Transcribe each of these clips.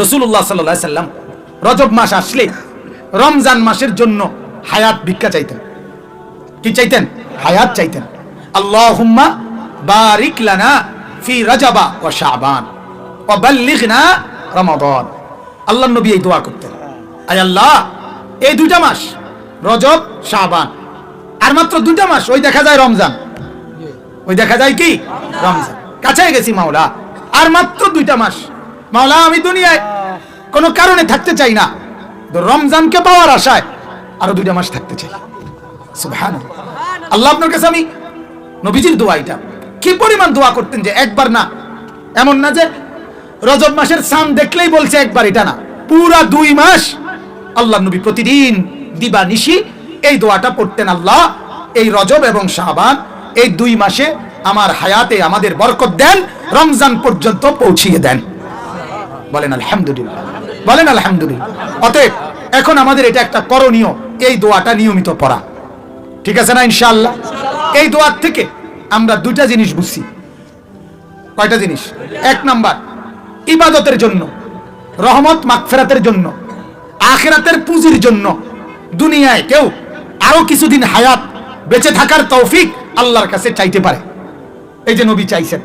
রসুল্লাহ সাল্লাহ সাল্লাম রজব মাস আসলে রমজান মাসের জন্য হায়াত ভিক্ষা চাইতেন। কি চাইতেন? হায়াত চাইতেন। আল্লাহুম্মা বারিক লানা ফি রাজাবা ওয়া শাবান ওয়া বাল্লিগনা রমাদান। আল্লাহর নবী এই দোয়া করতেন। আয় আল্লাহ এই দুইটা মাস রজব শাবান আর মাত্র দুইটা মাস ওই দেখা যায় রমজান। ওই দেখা যায় কি? রমজান। কাছে গেছি মাওলা আর মাত্র দুইটা মাস মাওলা, আমি দুনিয়ায় কোনো কারণে থাকতে চাই না। রমজানকে পাওয়ার আশায় আরও দুইটা মাস থাকতে চাই। সুবহানাল্লাহ। আল্লাহ আপনার কাছে আমি নবীজির দোয়া এটা। কি পরিমাণ দোয়া করতেন যে একবার না, এমন না যে রজব মাসের সান দেখলেই বলছে একবার এটা না। পুরা দুই মাস আল্লাহ নবী প্রতিদিন দিবা নিশি এই দোয়াটা পড়তেন আল্লাহ। এই রজব এবং শাহবান এই দুই মাসে আমার হায়াতে আমাদের বরকত দেন, রমজান পর্যন্ত পৌঁছিয়ে দেন। বলেন আলহামদুলিল্লাহ। বলেন আলহামদুলিল্লাহ। অতএব, এখন আমাদের এটা একটা করণীয়, এই দোয়াটা নিয়মিত পড়া। ঠিক আছে না ইনশাআল্লাহ? এই দোয়ার থেকে আমরা দুটা জিনিস বুঝছি। কয়টা জিনিস? এক নাম্বার, ইবাদতের জন্য, রহমত মাগফিরাতের জন্য, আখিরাতের পুঁজির জন্য, দুনিয়ায় কেউ আরও কিছুদিন হায়াত, বেঁচে থাকার তৌফিক আল্লাহর কাছে চাইতে পারে। এই যে নবী চাইছেন।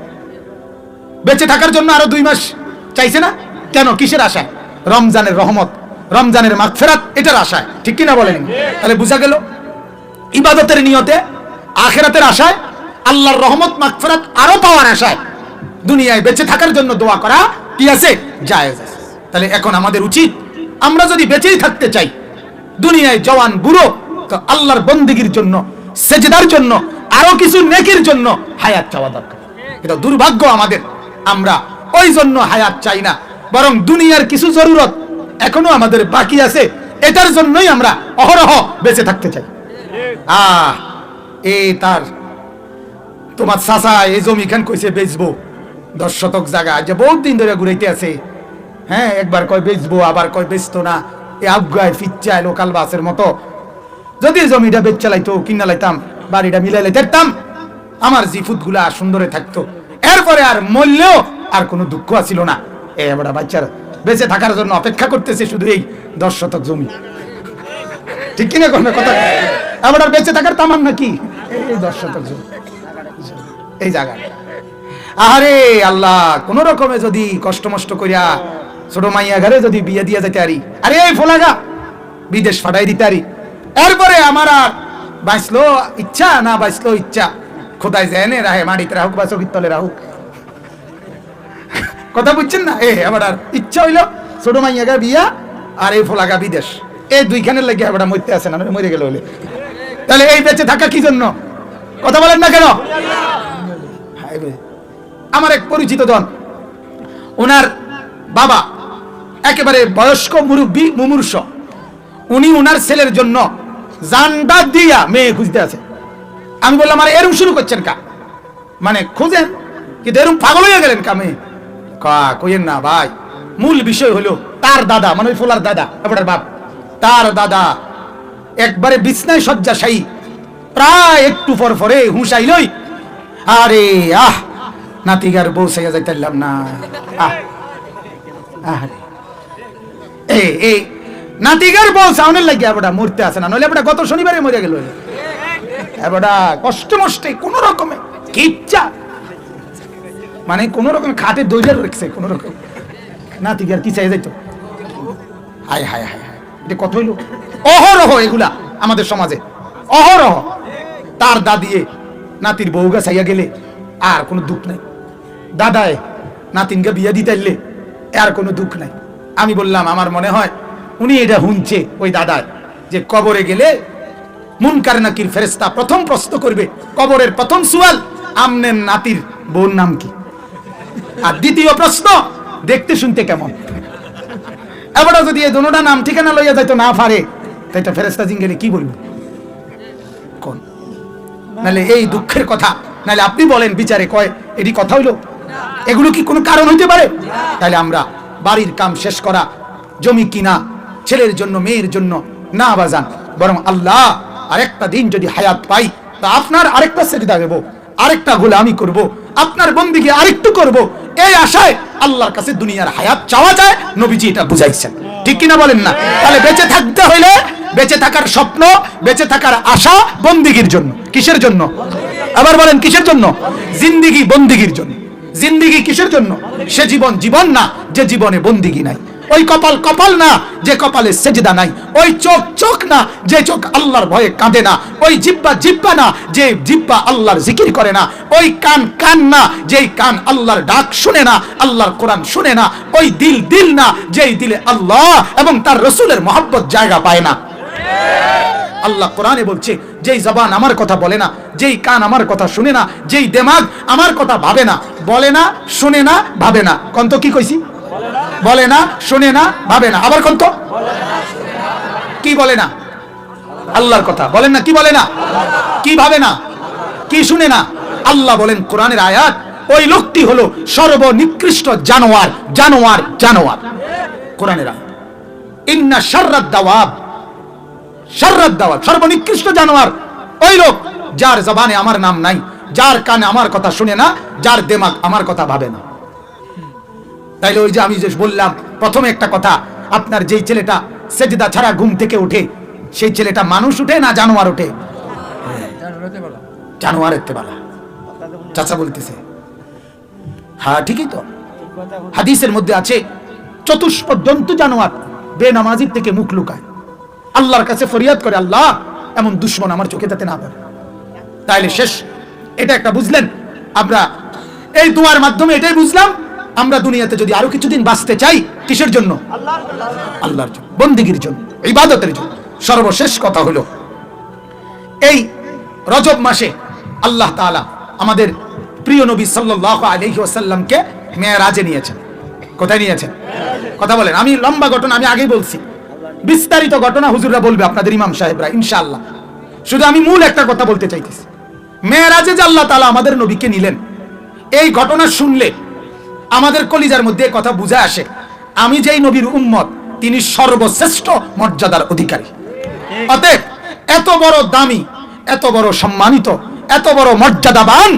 বেঁচে থাকার জন্য আরও দুই মাস চাইছে না? কেন? কিসের আশায়? রমজানের রহমত, রমজানের মাগফেরাত, এটার আশায়। ঠিক কিনা বলেন? তাহলে বোঝা গেল? ইবাদতের নিয়তে আখেরাতের আশায়, আল্লাহর রহমত, মাগফেরাত আরও পাওয়ার আশায় দুনিয়ায় বেঁচে থাকার জন্য দোয়া করা কি আছে? জায়েজ তাহলে এখন আমাদের উচিত, আমরা যদি বেঁচেই থাকতে চাই, দুনিয়ায় জওয়ান, বুড়ো, তো আল্লাহর বন্দিগির জন্য, সেজদার জন্য, আরও কিছু নেকির জন্য হায়াত চাওয়া দরকার। এটা দুর্ভাগ্য আমাদের। আমরা ওই জন্য হায়াত চাই না। বরং দুনিয়ার কিছু জরুরত এখনও আমাদের বাকি আছে, এটার জন্যই আমরা অহরহ বেঁচে থাকতে চাই। আহ, এ তার, তোমার চাচা এই জমি খান কইছে বেচবো। দশ শতক জায়গা যে বহুত দিন ধরে ঘুরাইতে আছে। হ্যাঁ একবার কয় বেচবো, আবার কয় বেচতো না। এ আবগায় ফিচ্চায় লোকাল বাসের মতো। যদি জমিটা বেচ চালাইতো কিনা লাইতাম, বাড়িটা মিলাই লাইতাম আমার জিফুতগুলা সুন্দরে থাকতো। এরপরে আর মূল্যেও আর কোনো দুঃখ আছিল না। এ বড় বাচ্চার বেঁচে থাকার জন্য অপেক্ষা করতেছে শুধু এই দশ শতক জমি। ঠিক কিনা কোনো কথা? এবার বেঁচে থাকার তামান নাকি এই দশ শতক জমি। এই জায়গা। আরে আল্লাহ, কোন রকমে যদি কষ্ট মষ্ট করিয়া ছোট মাইয়া ঘরে যদি বিয়ে দিয়ে যেতে আরি আরে এই ফোলাগা বিদেশ ফাটাই দিতে আরি এরপরে আমার আর বাঁচলো ইচ্ছা না বাঁচলো ইচ্ছা, খোদাই জেনে রাহে, মাটিতে রাহুক বা চকির তলে রাহুক। কথা বুঝছেন না? এ, আবার আর ইচ্ছা হইল ছোট মাইয়া গা বিয়া আর এই ফোলাগা বিদেশ। এই দুইখানের লাগে আবার মরতে আসে না মরে গেল হলে তাহলে এই বেঁচে থাকা কি জন্য? কথা বলেন না কেন। আমার এক পরিচিত জন, ওনার বাবা একেবারে বয়স্ক মুরব্বী মুমূর্ষ। উনি ওনার ছেলের জন্য জানটা দিয়া মেয়ে খুঁজতে আছে। আমি বললাম, আর, এরম শুরু করছেন কা? মানে খুঁজেন, কিন্তু এরম পাগল হয়ে গেলেন কা মেয়ে? কইেন না ভাই। মূল বিষয় হলো তার দাদা মানে ওই ফোলার দাদা এবার বাপ। তার দাদা একবারে বিছনায় শয্যাশায়ী প্রায় একটু পর পরে হুঁসাইলই আরে আহ, নাতিগার বউ সাইয়া যাইতাম না। আহ আরে এই এই নাতিগার বউ সাউনের লাগি এবড়া মরতে আসে না, নইলে এবড়া গত শনিবারে মরে গেল। এবড়া কষ্ট মষ্টে কোন রকমে কিচ্ছা মানে কোন রকম খাটে দইজার রেখেছে, কোন রকম। নাতিগার কি চাই, যাইতো। হায় হায় হায় হায়। এটা কত হইল? অহরহ এগুলা আমাদের সমাজে। অহরহ। তার দাদিয়ে নাতির বউগা চাইয়া গেলে আর কোনো দুঃখ নাই। দাদায় নাতিনকে বিয়ে দিতে এলে আর কোনো দুঃখ নাই। আমি বললাম, আমার মনে হয় উনি এটা হুনছে ওই দাদায় যে কবরে গেলে মুনকার নাকির ফেরেস্তা প্রথম প্রশ্ন করবে, কবরের প্রথম সুয়াল আমনের নাতির বোন নাম কি? আর দ্বিতীয় প্রশ্ন, দেখতে শুনতে কেমন? এবারও যদি এই দোনোটা নাম ঠিকানা লইয়া যাইতো না পারে তাই এটা ফেরেস্তা জিঙ্গেলে কি বলব? কোন? নাহলে এই দুঃখের কথা নাহলে আপনি বলেন বিচারে কয় এটি কথা হইল। এগুলো কি কোনো কারণ হইতে পারে? তাহলে আমরা বাড়ির কাম শেষ করা, জমি কিনা, ছেলের জন্য, মেয়ের জন্য না বাজান। বরং আল্লাহ আরেকটা দিন যদি হায়াত পাই, তা আপনার আরেকটা সেজদা দেব, আরেকটা গোলামি করব আপনার বন্দিকে আরেকটু করব। এই আশায় আল্লাহর কাছে দুনিয়ার হায়াত চাওয়া যায়, নবীজি এটা বুঝাইছেন। ঠিক কিনা বলেন না? তাহলে বেঁচে থাকতে হইলে বেঁচে থাকার স্বপ্ন, বেঁচে থাকার আশা বন্দিগির জন্য। কিসের জন্য? আবার বলেন, কিসের জন্য? জিন্দিগি বন্দিগির জন্য। জিন্দিগি কিসের জন্য? সে জীবন জীবন না, যে জীবনে বন্দিগি নাই। ওই কপাল কপাল না, যে কপালে সেজদা নাই, ওই চোখ চোখ না, যে চোখ আল্লাহর ভয়ে কাঁদে না, ওই জিব্বা জিব্বা না, যে জিব্বা আল্লাহর জিকির করে না, ওই কান কান না, যেই কান আল্লাহর ডাক শুনে না, আল্লাহর কোরআন শুনে না, ওই দিল দিল না, যেই দিলে আল্লাহ এবং তার রসুলের মহব্বত জায়গা পায় না। আল্লাহ কোরআনে বলছে, যেই জবান আমার কথা বলে না, যেই কান আমার কথা শুনে না, যেই দেমাগ আমার কথা ভাবে না, বলে না, শুনে না, ভাবে না। কন্ত কি কইছি? বলে না, শুনে না, ভাবে না। আবার কন্ত কি? বলে না? আল্লাহর কথা। বলেন না, কি বলে না? কি ভাবে না? কি শুনে না? আল্লাহ বলেন, কোরআনের আয়াত, ওই লোকটি হলো সর্বনিকৃষ্ট জানোয়ার জানোয়ার জানোয়ার। কোরআনের আয়াত। ইন্না শাররাদ দাওয়াব। শাররাদ দাওয়াব, সর্বনিকৃষ্ট জানোয়ার। ওই লোক, যার জবানে আমার নাম নাই, যার কানে আমার কথা শুনে না, যার দেমাগ আমার কথা ভাবে না। তাইলে ওই যে আমি যে বললাম, প্রথমে একটা কথা, আপনার যেই ছেলেটা সেজদা ছাড়া ঘুম থেকে উঠে সেই ছেলেটা মানুষ উঠে না জানোয়ার উঠে? জানোয়ার এতে বেলা চাচা বলতেছে। হ্যাঁ ঠিকই তো। হাদিসের মধ্যে আছে চতুষ্প জন্তু জানোয়ার বেনামাজির থেকে মুখ লুকায়। আল্লাহর কাছে ফরিয়াদ করে, আল্লাহ, এমন দুশ্মন আমার চোখে যাতে না পারে তাইলে শেষ। এটা একটা বুঝলেন? আমরা এই দুয়ার মাধ্যমে এটাই বুঝলাম আমরা দুনিয়াতে যদি আরও কিছুদিন বাঁচতে চাই, কিসের জন্য? আল্লাহর জন্য, বন্দিগির জন্য, ইবাদতের জন্য। সর্বশেষ কথা হলো, এই রজব মাসে আল্লাহ তাআলা আমাদের প্রিয় নবী সাল্লাল্লাহু আলাইহি ওয়াসাল্লামকে মেয়েরাজে নিয়েছেন। কোথায় নিয়েছেন? কথা বলেন, আমি লম্বা ঘটনা আমি আগেই বলছি। বিস্তারিত ঘটনা হুজুররা বলবে আপনাদের ইমাম সাহেবরা, ইনশাআল্লাহ। শুধু আমি মূল একটা কথা বলতে চাইতেছি। মেয়েরাজে যে আল্লাহ তাআলা আমাদের নবীকে নিলেন, এই ঘটনা শুনলে আমাদের কলিজার মধ্যে কথা বুঝে আসে। আমি যেই নবীর উম্মত, তিনি সর্বশ্রেষ্ঠ মর্যাদার অধিকারী। অতএব এত বড় দামি, এত বড় সম্মানিত, এত বড় মর্যাদাবান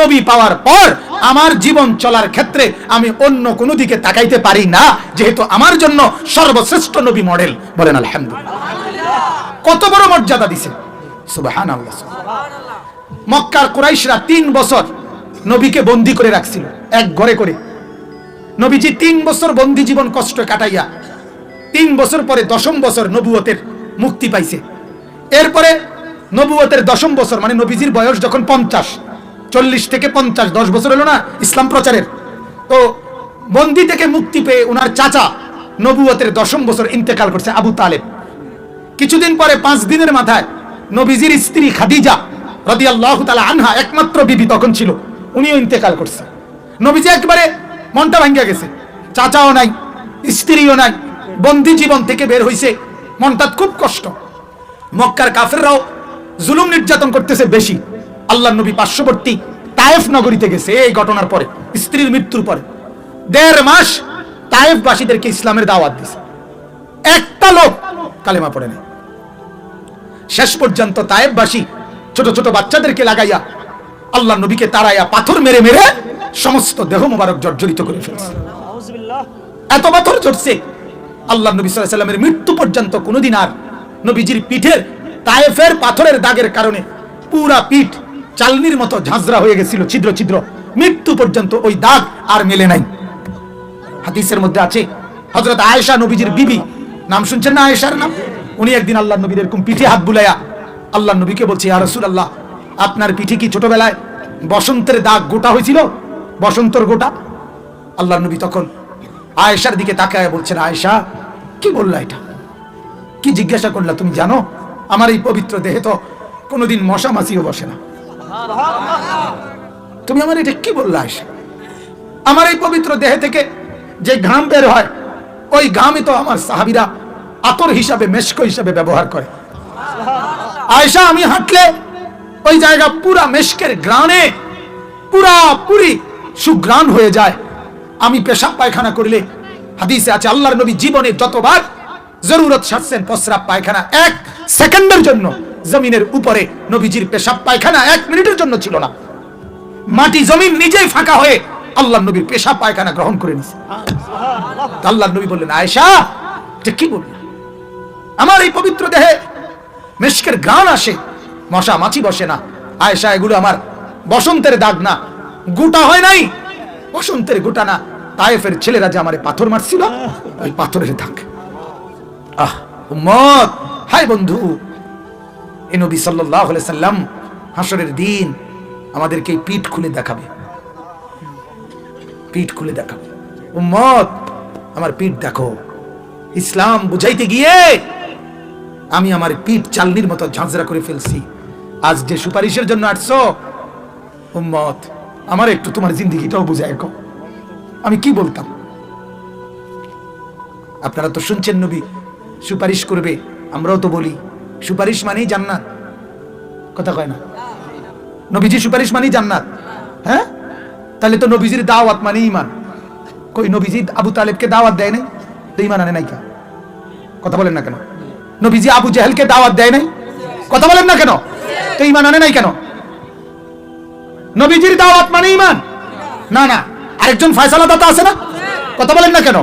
নবী পাওয়ার পর আমার জীবন চলার ক্ষেত্রে আমি অন্য কোনো দিকে তাকাইতে পারি না, যেহেতু আমার জন্য সর্বশ্রেষ্ঠ নবী মডেল বলেন আলহামদুলিল্লাহ। কত বড় মর্যাদা দিছে। সুবহানাল্লাহ। মক্কার কুরাইশরা তিন বছর নবীকে বন্দি করে রাখছিল, এক ঘরে করে। নবীজি তিন বছর বন্দি জীবন কষ্ট কাটাইয়া, তিন বছর পরে দশম বছর নবুয়তের মুক্তি পাইছে। এরপরে নবুয়তের দশম বছর মানে নবীজির বয়স যখন পঞ্চাশ, চল্লিশ থেকে পঞ্চাশ, দশ বছর হলো না, ইসলাম প্রচারের। তো বন্দি থেকে মুক্তি পেয়ে ওনার চাচা নবুয়তের দশম বছর ইন্তেকাল করছে আবু তালেব। কিছুদিন পরে পাঁচ দিনের মাথায় নবীজির স্ত্রী খাদিজা রদি আল্লাহ তালা আনহা একমাত্র বিবি তখন ছিল, উনিও ইন্তেকাল করছে। নবীজি একবারে মনটা ভাঙ্গা গেছে। চাচাও নাই, স্ত্রীও নাই, বন্দি জীবন থেকে বের হইছে। মনটা খুব কষ্ট। মক্কার কাফেররাও জুলুম নির্যাতন করতেছে বেশি। আল্লাহ নবী পার্শ্ববর্তী তায়েফ নগরীতে গেছে এই ঘটনার পরে, স্ত্রীর মৃত্যুর পরে। দেড় মাস তায়েফবাসীদেরকে ইসলামের দাওয়াত দিছে। একটা লোক কালেমা পড়ে নাই। শেষ পর্যন্ত তায়েববাসী ছোট ছোট বাচ্চাদেরকে লাগাইয়া আল্লাহ নবীকে তারাইয়া পাথর মেরে মেরে সমস্ত দেহ মোবারক জর্জরিত করে ফেলছে। এত পাথর চড়ছে আল্লাহ নবী সাল্লামের মৃত্যু পর্যন্ত কোনোদিন আর নবীজির পিঠের তায়েফের পাথরের দাগের কারণে পুরা পিঠ চালনির মতো ঝাঁঝরা হয়ে গেছিল, ছিদ্র ছিদ্র। মৃত্যু পর্যন্ত ওই দাগ আর মেলে নাই। হাদিসের মধ্যে আছে হজরত আয়েশা নবীজির বিবি। নাম শুনছেন না আয়েশার নাম? উনি একদিন আল্লাহ নবীর এরকম পিঠে হাত বুলাইয়া আল্লাহ নবীকে বলছে, ইয়া রাসূলুল্লাহ আপনার পিঠে কি ছোটবেলায় বসন্তের দাগ গোটা হয়েছিল? বসন্তর গোটা? আল্লাহ নবী তখন আয়েশার দিকে তাকায় বলছেন, আয়েশা, কি বললা এটা? কি জিজ্ঞাসা করলা তুমি জানো? আমার এই পবিত্র দেহে তো কোনোদিন মশা মাছিও বসে না। তুমি আমার এটা কি বললা, আয়েশা? আমার এই পবিত্র দেহে থেকে যে ঘাম বের হয়, ওই ঘামই তো আমার সাহাবিরা আতর হিসাবে, মেশক হিসাবে ব্যবহার করে। আয়েশা, আমি হাঁটলে ওই জায়গা পুরা মেশকের গ্রানে, পুরা পুরি সুগ্রাণ হয়ে যায়। আমি পেশাব পায়খানা করলে, হাদিসে আছে, আল্লাহর নবী জীবনে যতবার জরুরত সারছেন প্রস্রাব পায়খানা, এক সেকেন্ডের জন্য। জমিনের উপরে নবীজির পেশাব পায়খানা এক মিনিটের জন্য ছিল না। মাটি, জমিন নিজেই ফাঁকা হয়ে আল্লাহ নবীর পেশা পায়খানা গ্রহণ করে নিছে। আল্লাহ নবী বললেন, আয়েশা, এটা কি বললেন আমার এই পবিত্র দেহে মেশকের গান আসে। মশা মাছি বসে না। আয়েশা, এগুলো আমার বসন্তের দাগ না। গোটা হয় নাই। বসন্তের গোটা না। তায়েফের ছেলেরা যে আমারে পাথর মারছিল, ওই পাথরের দাগ। আহ, উম্মত! হাই বন্ধু! এ নবী সাল্লাম হাসরের দিন আমাদেরকে পিঠ খুলে দেখাবে। পিঠ খুলে দেখাবে। উম্মত, আমার পিঠ দেখো। ইসলাম বুঝাইতে গিয়ে আমি আমার পিঠ চালনির মতো ঝাঁঝরা করে ফেলছি। আজ যে সুপারিশের জন্য আসছো, উম্মত, আমার একটু তোমার জিন্দিগিটাও বুঝায় কো আমি কি বলতাম? আপনারা তো শুনছেন নবী, সুপারিশ করবে, আমরাও তো বলি। সুপারিশ মানেই জান্নাত। কথা কয় না? নবীজি সুপারিশ মানেই জান্নাত। হ্যাঁ? তাহলে তো নবীজির দাওয়াত মানে ইমান কই নবীজি আবু তালেবকে দাওয়াত দেয় নাই? তো ইমান আনে নাই কথা বলেন না কেন? নবীজি আবু জাহেলকে দাওয়াত দেয় নাই? কথা বলেন না কেন? তো ইমান আনে নাই কেন? নবীজির দাওয়াত মানে ইমান না না, আরেকজন ফয়সালা দাতা আছে না? কথা বলেন না কেন?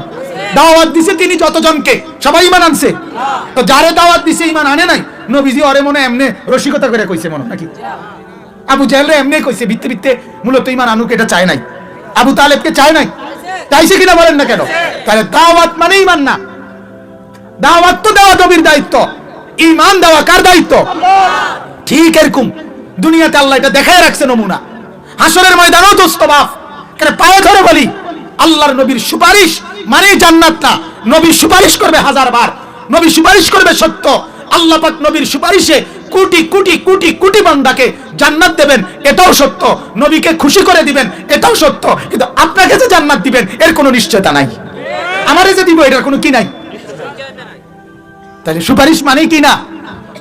দাওয়াত দিছে তিনি যতজনকে, সবাই ইমান আনছে। তো যারে দাওয়াত দিছে ইমান আনে নাই, নবীজি অরে মনে এমনে রসিকতা করে কইছে মনে নাকি? আবু জাহেলরে এমনি কইছে, ভিত্তে ভিত্তে মূলত ইমান আনুক, এটা চায় নাই। আবু তালেবকে চায় নাই? চাইছে কিনা বলেন না কেন? তাহলে দাওয়াত মানে ইমান না। দাওয়াত তো দেওয়া নবীর দায়িত্ব। ইমান দেওয়া কার দায়িত্ব? ঠিক এরকম। দুনিয়াতে আল্লাহ এটা দেখায় রাখছে নমুনা। হাসরের ময়দানও দোস্ত বাপ কেন পায়ে ধরে বলি? আল্লাহর নবীর সুপারিশ মানে জান্নাত না। নবী সুপারিশ করবে হাজার বার। নবী সুপারিশ করবে সত্য। আল্লাহ পাক নবীর সুপারিশে কোটি কোটি কোটি কোটি বান্দাকে জান্নাত দেবেন। এটাও সত্য। নবীকে খুশি করে দিবেন, এটাও সত্য। কিন্তু আপনাকে যে জান্নাত দিবেন, এর কোনো নিশ্চয়তা নাই। আমারে যে দিব, এটার কোনো কি নাই? তাহলে সুপারিশ মানে কি না?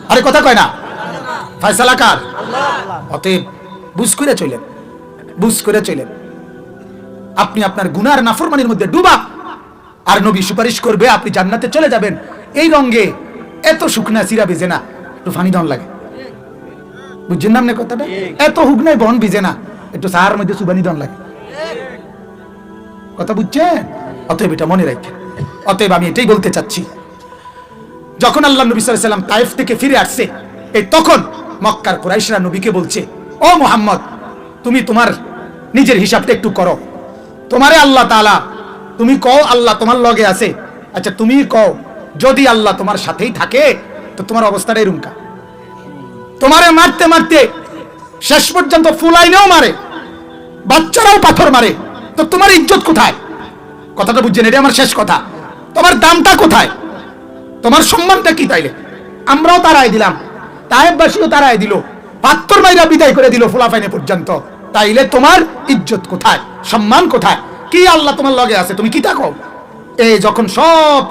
আরে কথা কয় না। ফয়সালা কার? অতএব বুঝ করে চলেন, বুঝ করে চলেন। আপনি আপনার গুনার নাফরমানির মধ্যে ডুবা, আর নবী সুপারিশ করবে আপনি জান্নাতে চলে যাবেন। এই রঙ্গে এত শুকনা চিরা বেজে না, একটু ফানি দন লাগে। বুঝছেন না কথাটা? এত হুকনায় বন ভিজে না, একটু সাহার মধ্যে সুবানি দন লাগে। কথা বুঝছেন? অতএব এটা মনে রাখেন। অতএব আমি এটাই বলতে চাচ্ছি। যখন আল্লাহ নবী সাল্লাম তাইফ থেকে ফিরে আসছে, এই তখন মক্কার কুরাইশরা নবীকে বলছে, ও মোহাম্মদ, তুমি তোমার নিজের হিসাবটা একটু করো। তোমারে আল্লাহ তাআলা, তুমি কও আল্লাহ তোমার লগে আছে। আচ্ছা তুমি কও, যদি আল্লাহ তোমার সাথেই থাকে, তো তোমার অবস্থাটা এরুমকা। তোমারে মারতে মারতে শেষ পর্যন্ত ফুলাইনেও মারে, বাচ্চারাও পাথর মারে। তো তোমার ইজ্জত কোথায়? কথাটা বুঝছেন এটা আমার শেষ কথা। তোমার দামটা কোথায়? তোমার সম্মানটা কি তাইলে? আমরাও তারাই দিলাম। তায়েববাসীও তারাই দিল। পাত্তর মাইরা বিদায় করে দিল ফুলাফাইনে পর্যন্ত। তাইলে তোমার ইজ্জত কোথায়? সম্মান কোথায়? কি আল্লাহ তোমার লগে আছে? তুমি কি থাকো? এই যখন সব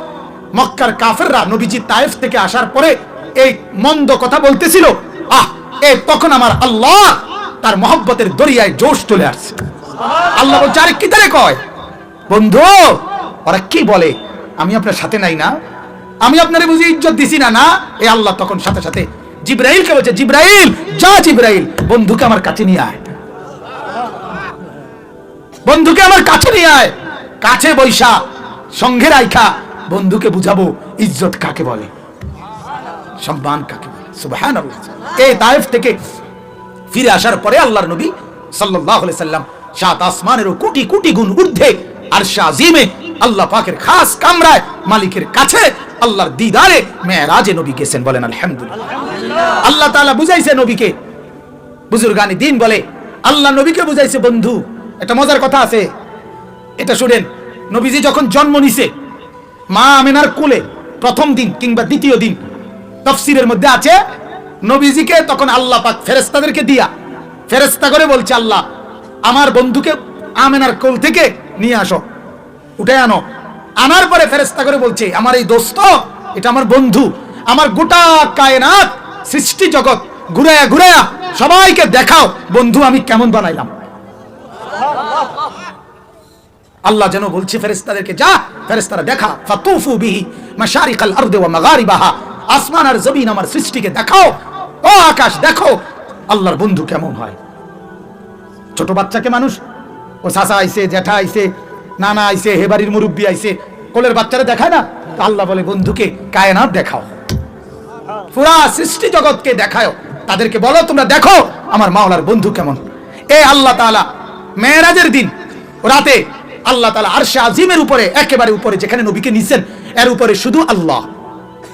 মক্কার কাফেররা নবীজি তায়েফ থেকে আসার পরে এই মন্দ কথা বলতেছিল, আহ এ তখন আমার আল্লাহ তার মহব্বতের দরিয়ায় জোশ চলে আসছে। আল্লাহ বলছে, আরে কি তারে কয়? বন্ধু, ওরা কি বলে? আমি আপনার সাথে নাই না। আমি আপনারে বুঝি ইজ্জত দিছি না না? এ আল্লাহ তখন সাথে সাথে জিব্রাইলকে বলছে, জিব্রাইল, যা জিব্রাইল, বন্ধুকে আমার কাছে নিয়ে আয়। বন্ধুকে আমার কাছে নিয়ে আয়। কাছে বৈশা, সঙ্গে রাইখা, বন্ধুকে বুঝাবো, ইজ্জত কাকে বলে? সম্মান কাকে বলে? সুবহানাল্লাহ। এই তায়েফ থেকে ফিরে আসার পরে আল্লাহর নবী সাল্লাল্লাহু আলাইহি সাল্লাম সাত আসমানেরও কোটি কোটি গুণ ঊর্ধ্বে আর শাজিমে আল্লাহ পাকের খাস কামরায় মালিকের কাছে, আল্লাহর দিদারে মেরাজে নবী গেছেন বলেন, আলহামদুলিল্লাহ। আল্লাহ তাআলা বুঝাইছে নবীকে। বুজুর্গানি দিন বলে, আল্লাহ নবীকে বুঝাইছে, বন্ধু, একটা মজার কথা আছে। এটা শুনেন, নবীজি যখন জন্ম নিছে, মা আমেনার কোলে প্রথম দিন কিংবা দ্বিতীয় দিন তফসিরের মধ্যে আছে, নবীজিকে তখন আল্লাহ পাক ফেরেস্তাদেরকে দিয়া ফেরেস্তা করে বলছে, আল্লাহ, আমার বন্ধুকে আমেনার কোল থেকে নিয়ে আসো উঠে আনো। আনার পরে ফেরেস্তা করে বলছে, আমার এই দোস্ত, এটা আমার বন্ধু, আমার গোটা কায়নাত সৃষ্টি জগৎ। ঘুরায়া ঘুরায়া, সবাইকে দেখাও, বন্ধু, আমি কেমন বানাইলাম। আল্লাহ যেন বলছে ফেরেস্তাদেরকে যা ফেরেস্তারা দেখা, ফাতুফু বিহি মাশারিকাল আরদি ওয়া মাগারিবাহা। আসমান আর জমিন আমার সৃষ্টিকে দেখাও, ও আকাশ দেখো, আল্লাহর বন্ধু কেমন হয়? ছোট বাচ্চাকে মানুষ, ও চাচা আইছে, জ্যাঠা আইছে, নানা আইছে হেবাড়ির মুরব্বী আইছে, কোলের বাচ্চারা দেখায় না? আল্লাহ বলে, বন্ধুকে, কায়নাত দেখাও। পুরা সৃষ্টি জগৎকে দেখায়। তাদেরকে বলো তোমরা দেখো আমার মাওলার বন্ধু কেমন। এ আল্লাহ তাআলা মেয়েরাজের দিন। রাতে আল্লাহ তাআলা আরশে আজিমের উপরে একেবারে উপরে যেখানে নবীকে নিছেন এর উপরে শুধু আল্লাহ।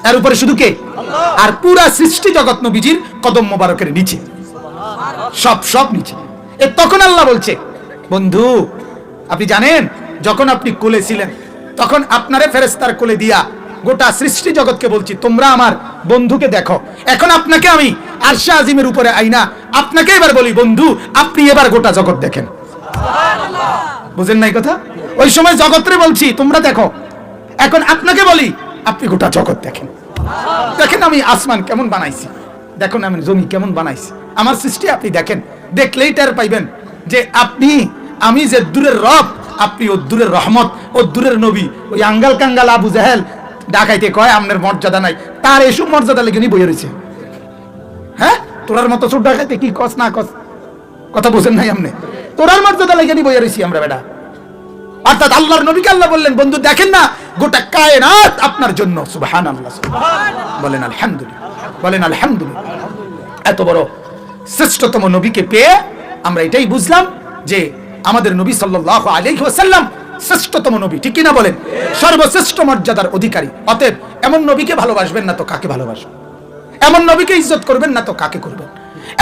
এর উপরে শুধু কে? আর পুরা সৃষ্টি জগৎ নবীজির কদম মোবারকের নিচে। সব সব নিচে। এ তখন আল্লাহ বলছে বন্ধু আপনি জানেন যখন আপনি কোলে ছিলেন তখন আপনারে ফেরেস্তার কোলে দিয়া গোটা সৃষ্টি জগৎকে বলছি তোমরা আমার বন্ধুকে দেখো। এখন আপনাকে আমি আরশা আজিমের উপরে আইনা, আপনাকে এবার বলি, বন্ধু, আপনি এবার গোটা জগৎ দেখেন। বুঝেন নাই কথা? ওই সময় জগৎরে বলছি, তোমরা দেখো। এখন আপনাকে বলি, আপনি গোটা জগৎ দেখেন। দেখেন আমি আসমান কেমন বানাইছি। দেখুন আমি জমি কেমন বানাইছি। আমার সৃষ্টি আপনি দেখেন। দেখলেই টের পাইবেন যে আপনি, আমি যে দূরের রব, আপনি ও দূরের রহমত, ও দূরের নবী, ওই আঙ্গাল কাঙ্গাল আবু জাহেল ডাকাইতে কয় আপনার মর্যাদা নাই। তার এসব মর্যাদা লেগে নি বইয়ে রয়েছে। হ্যাঁ? তোরার মতো ছোট ডাকাইতে কি কস, না কস? কথা বোঝেন নাই আমনে তোরার মর্যাদা লেগে নি বইয়ে রয়েছি আমরা, বেটা। অর্থাৎ আল্লাহর নবীকে আল্লাহ বললেন, বন্ধু, দেখেন না, গোটা কায়নাত আপনার জন্য। সুবহান আল্লাহ বলেন, আলহামদুলিল্লাহ। বলেন, আলহামদুলিল্লাহ। এত বড় শ্রেষ্ঠতম নবীকে পেয়ে আমরা এটাই বুঝলাম যে আমাদের নবী সাল্লাল্লাহু আলাইহি ওয়াসাল্লাম শ্রেষ্ঠতম নবী, ঠিক কিনা বলেন? সর্বশ্রেষ্ঠ মর্যাদার অধিকারী। অতএব এমন নবীকে ভালোবাসবেন না তো কাকে ভালোবাসবেন? এমন নবীকে ইজ্জত করবেন না তো কাকে করবেন?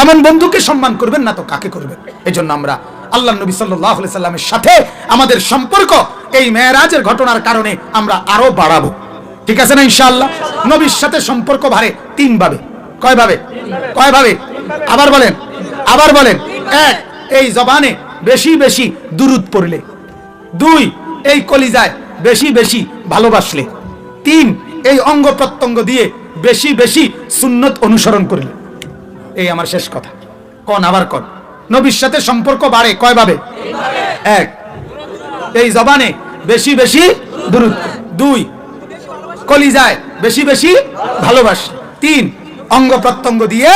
এমন বন্ধুকে সম্মান করবেন না তো কাকে করবেন? এই জন্য আমরা আল্লাহ নবী সাল্লাহ সাল্লামের সাথে আমাদের সম্পর্ক এই মেয়েরাজের ঘটনার কারণে আমরা আরও বাড়াবো। ঠিক আছে না ইনশাআল্লাহ? নবীর সাথে সম্পর্ক ভারে তিন ভাবে কয় ভাবে কয় ভাবে আবার বলেন আবার বলেন। এক, এই জবানে বেশি বেশি দুরুদ পড়লে। দুই, এই কলিজায় বেশি বেশি ভালোবাসলে। তিন, এই অঙ্গ প্রত্যঙ্গ দিয়ে বেশি বেশি সুন্নত অনুসরণ করলে। এই আমার শেষ কথা। কন আবার কন। নবীর সাথে সম্পর্ক বাড়ে কয় ভাবে এক, এই জবানে বেশি বেশি দুই, কলিজায় বেশি বেশি ভালোবাসে। তিন, অঙ্গ প্রত্যঙ্গ দিয়ে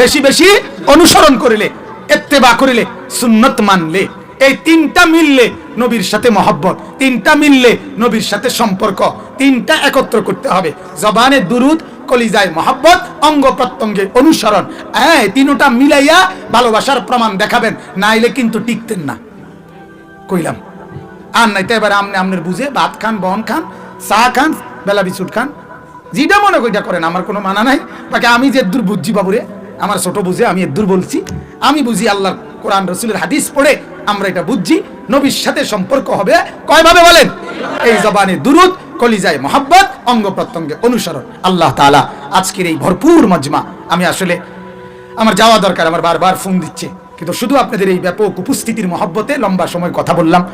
বেশি বেশি অনুসরণ করিলে, এত্তেবা করিলে সুন্নত মানলে। এই তিনটা মিললে নবীর সাথে মহব্বত। তিনটা মিললে নবীর সাথে সম্পর্ক। তিনটা একত্র করতে হবে। জবানে দুরুদ, কলিজায় মহব্বত, অঙ্গ প্রত্যঙ্গে অনুসরণ। হ্যাঁ তিনটা মিলাইয়া ভালোবাসার প্রমাণ দেখাবেন। নাইলে কিন্তু টিকতেন না। কইলাম। আর নাই তো এবার আমনে আমনের বুঝে ভাত খান, বন খান, চা খান, বেলা বিস্কুট খান। যেটা মনে কইটা করেন, আমার কোনো মানা নাই। বাকি আমি যে দূর বুঝছি বাবুরে, আমার ছোট বুঝে আমি দূর বলছি। আমি বুঝি আল্লাহ কোরআন, রসুলের হাদিস পড়ে আমরা এটা বুঝছি। নবীর সাথে সম্পর্ক হবে। কয়ভাবে বলেন? এই জবানে দুরুদ, কলিজায় মহাব্বত, অঙ্গ প্রত্যঙ্গে অনুসরণ। আল্লাহ তাআলা আজকের এই ভরপুর মজমা। আমি আসলে, আমার যাওয়া দরকার, আমার বারবার ফোন দিচ্ছে। কিন্তু শুধু আপনাদের এই ব্যাপক উপস্থিতির মহব্বতে লম্বা সময় কথা বললাম।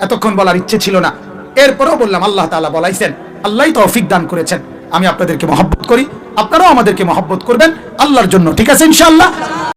এতক্ষণ বলার ইচ্ছে ছিল না। এরপরেও বললাম, আল্লাহ তাআলা বলাইছেন, আল্লাহই তৌফিক দান করেছেন। আমি আপনাদেরকে মহব্বত করি। আপনারাও আমাদেরকে মহব্বত করবেন। আল্লাহর জন্য, ঠিক আছে ইনশাআল্লাহ?